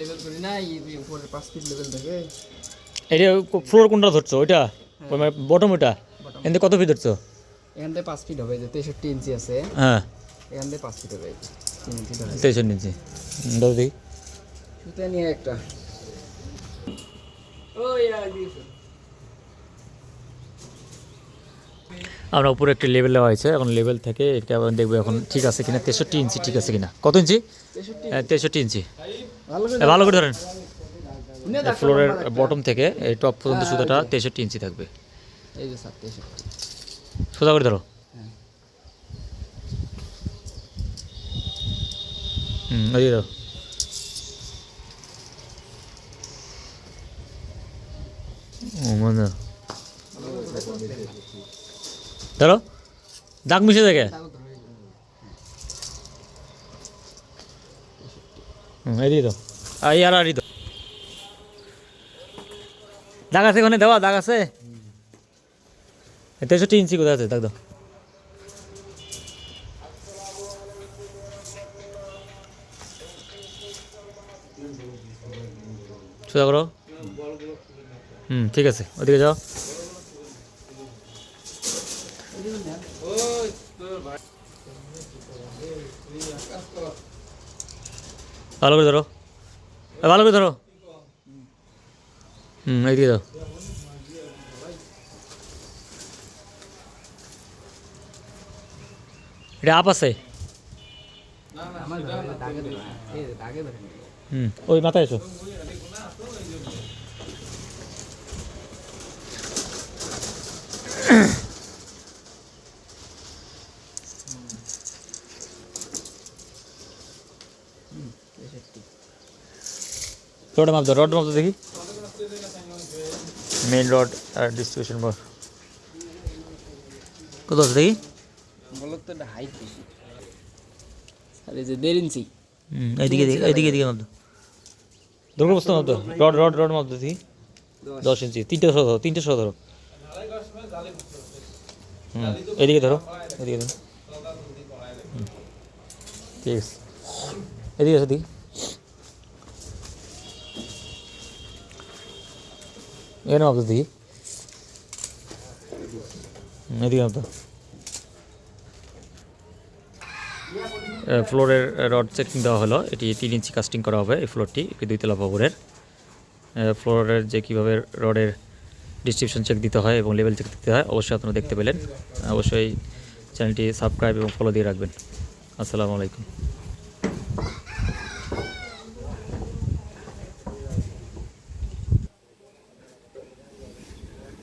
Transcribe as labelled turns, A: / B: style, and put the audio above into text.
A: Level করি না এই উপরে পাঁচ ফিট লেভেল থাকে।
B: এটা ফ্লোর কোনটা ধরছো? ওইটা? ওই মানে বটম ওইটা? এনতে কত ফিট ধরছো?
A: এখান থেকে পাঁচ ফিট হবে যে তেষট্টি ইঞ্চি আছে।
B: হ্যাঁ।
A: এখান থেকে পাঁচ ফিট হবে তেষট্টি ইঞ্চি ধরে।
B: তেইশের নিচে ধরো দেখি।
A: সুতা নিয়ে একটা।
B: আমরা উপরে একটা লেভেল দেওয়া হয়েছে। এখন লেভেল থেকে এটা দেখব এখন ঠিক আছে কিনা তেষট্টি ইঞ্চি ঠিক আছে কিনা। কত ইঞ্চি?
A: তেষট্টি
B: হ্যাঁ, তেষট্টি ইঞ্চি।
A: ভালো করে
B: ধরেন। ফ্লোরের বটম থেকে এই টপ পর্যন্ত সুতাটা তেষট্টি ইঞ্চি থাকবে। সোজা করে ধরো। হুম ওই ধরো। ও মানে। ধরো, দাগ মিশে দেখে দাগ আছে ওখানে দেওয়া দাগ আছে? তেষট্টি ইঞ্চি কোথায় আছে? দাগ দাও। সোজা করো। হুম, ঠিক আছে, ওদিকে যাও। ভালো করে ধরো। ভালো করে ধরো। হুম এইদিকে দাও এটা আপ আছে। হুম ওই মাথায় এসো। রড মাপ দাও রড মাপ দাও দেখি। মেইন রড আর ডিস্ট্রিবিউশন বার কত আছে দেখি?
A: বলো তো এটা হাইট বেশি। আর যে দেড় ইঞ্চি।
B: হুম এইদিকে দেখি এইদিকে এদিকে মাপ দাও দুর্গা বস্তু মাপ দাও রড রড রড মাপ দাও দেখি। দশ ইঞ্চি তিনটে সহ ধরো তিনটে ধরো। হুম এদিকে ধরো এদিকে ধরো। ঠিক আছে। এদিকে এসো দেখি। দাও দেখি এদিকে ফ্লোরের রড চেকিং দেওয়া হলো। এটি তিন ইঞ্চি কাস্টিং করা হবে এই ফ্লোরটি একটি দুইতলা ভবনের। ফ্লোরের যে কীভাবে রডের ডিস্ট্রিপশন চেক দিতে হয় এবং লেভেল চেক দিতে হয়, অবশ্যই আপনারা দেখতে পেলেন। অবশ্যই চ্যানেলটি সাবস্ক্রাইব এবং ফলো দিয়ে রাখবেন। আসসালামু আলাইকুম।